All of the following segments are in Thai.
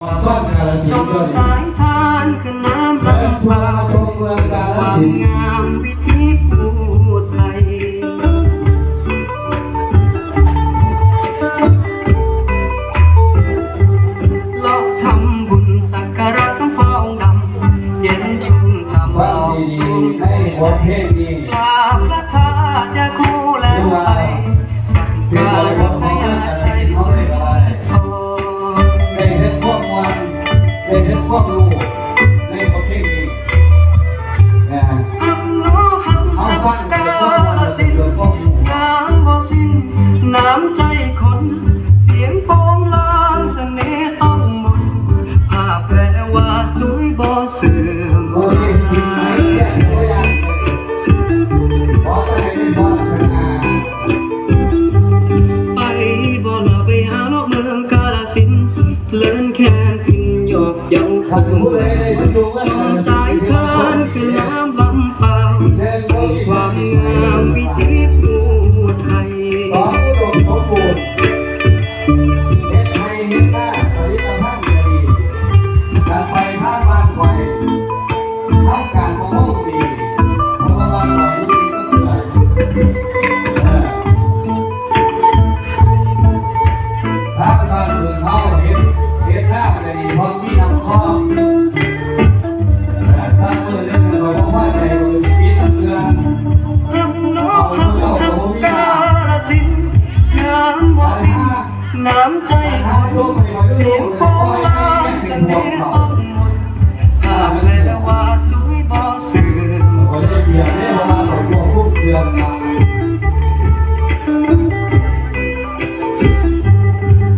ต้นกาลสิชนมธุ์ด้วยสายทานคือน้ำลำชวนเปลาชมเมืองกาลความสินงามวิถีผู้ไทยลอกทำบุญสักการะหลวงพ่อองค์ดำเย็นชุ่มฉ่ำฟัอองกดีๆในบทเพลงกราบพระธาตุจะคู่แล้วไปสักการะ สินงานบ่สิ้นน้ำใจคน เสียงโปองลางเสน่ห์ต้องมนภาพแปลว่าสวยบ่เสื่อมไหมเนี่ยตัวอย่างขอให้เป็นพ่อเป็นอาไปบ่ลาไปหาลอกเมืองกาลสินเลินแค้นกินหยอกเย้าถ้าผู้ใดได้มาดูว่ชมสายทานคือ น้ำใจคนเสียงโกงลางเสน่ห์ต้องหมดภาพเลว่าสวยบอสื่อ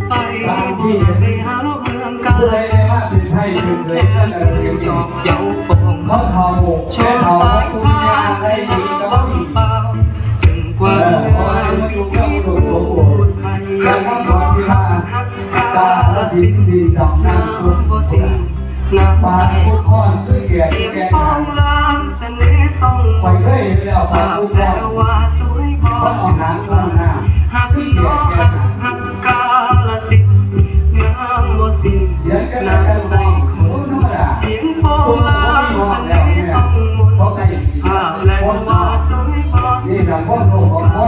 ไปบ่ไปหาโลกเมืองกาลสินดอกเยาปงชมสายทานขึ้นบ้างเปล่าจนกว่าเงินที่ากาลลสินดีสองน้ำทุกน้ำบ่สินน้ำใจคนเกียรติเสียงแก่ปองลางเสน่ห์ต้องไปเลยเรียกปากแปลว่าสวยบ่สื่อมหักน้อหักหักกาลสินธุ์งามบ่สินงน้ำใจคนเสียงปองลางเสน่ห์ต้องมนต์เขาใจดีภาพแปลว่าสวยบ่สื่อนะมพ่อโตของพ่อ